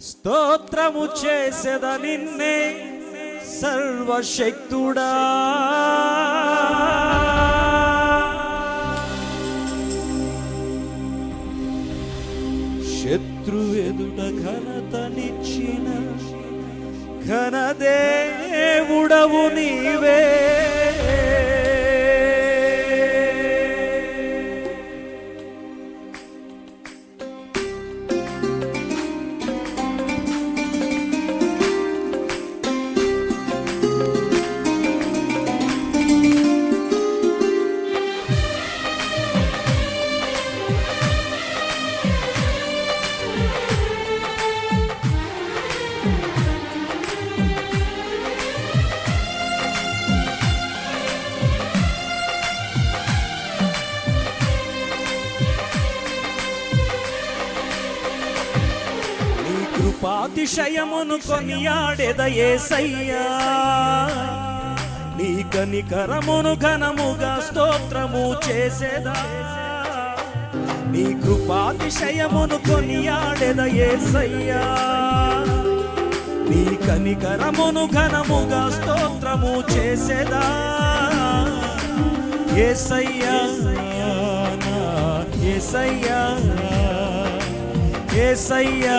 స్తోత్రము చేసేద నిన్నే సర్వశక్తుడా. శత్రువెదుట ఘనతనిచ్చిన ఘనదేవుడవు నీవే. కృపాతిశయమును కొనియాడెదయేసయ్యా నీ కనికరమును ఘనముగా స్తోత్రము చేసేదా. నీ కృపాతిశయమును కొనియాడెదయేసయ్యా నీ కనికరమును ఘనముగా స్తోత్రము చేసేదా. ఏసయ్యా ఏసయ్యా ఏసయ్యా.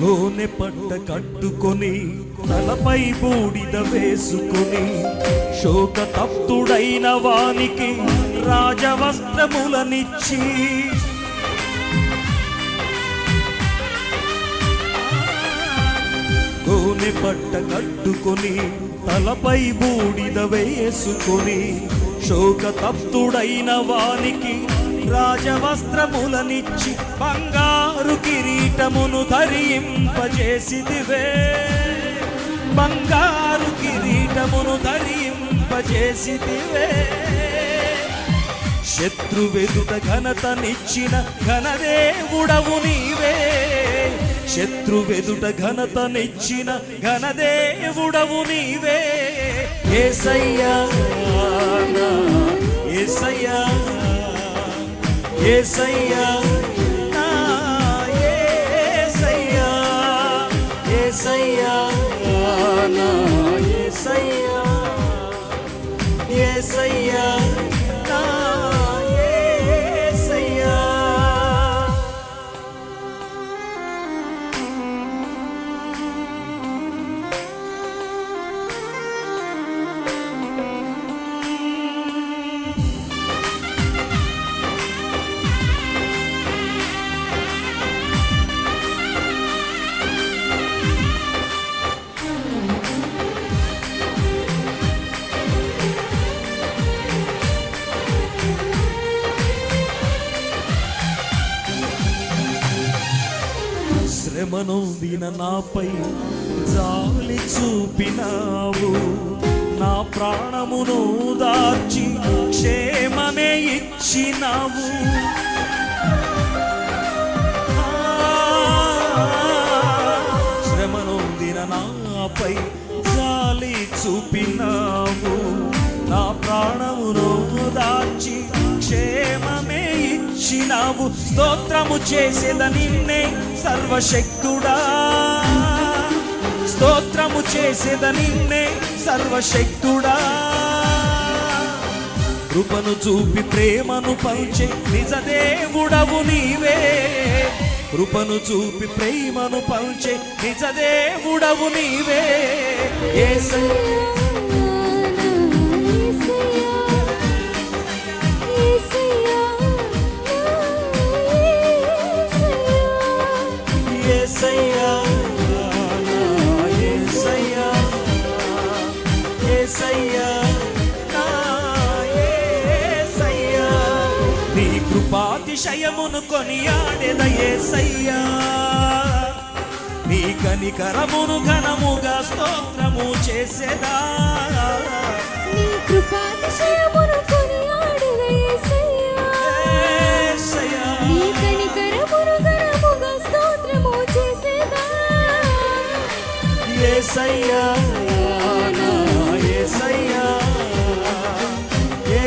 గోనె పట్ట కట్టుకొని తలపై బూడిద వేసుకొని శోక తప్తుడైన వానికి రాజవస్త్రములనిచ్చి. గోనె పట్ట కట్టుకొని తలపై బూడిద వేసుకొని శోక తప్తుడైన వానికి రాజవస్త్రములనిచ్చి. బంగారు కిరీటమును ధరింపజేసిదివే బంగారు కిరీటమును ధరింపజేసిదివే శత్రువెదుట ఘనతనిచ్చిన ఘనదేవుడవు నీవే. శత్రువెదుట ఘనతనిచ్చిన ఘనదేవుడవు నీవే. ఏసయ్యా ఏసయ్యా ఏసయ్యా. శ్రమనొందిన నాపై జాలి చూపినావు. నా ప్రాణమును దాచి క్షేమమే ఇచ్చినావు. శ్రమనొందిన నాపై జాలి చూపినావు. నా ప్రాణమును దాచి క్షేమమే ఇచ్చినావు స్తోత్రము చేసేద నిన్నే సర్వశక్తుడా. స్తోత్రము చేసేద నిన్నే సర్వశక్తుడా. కృపను చూపి ప్రేమను పంచే నిజ దేవుడవు నీవే. కృపను చూపి ప్రేమను పంచే నిజ దేవుడవు నీవే. ఏసయ్య. నీ కృపాతిశయమును కొనియాడెదయే సయ్యా నీ కనికరమును ఘనముగా స్తోత్రము చేసేదా. నీ కనికరమును చేసేదా. సయ్యా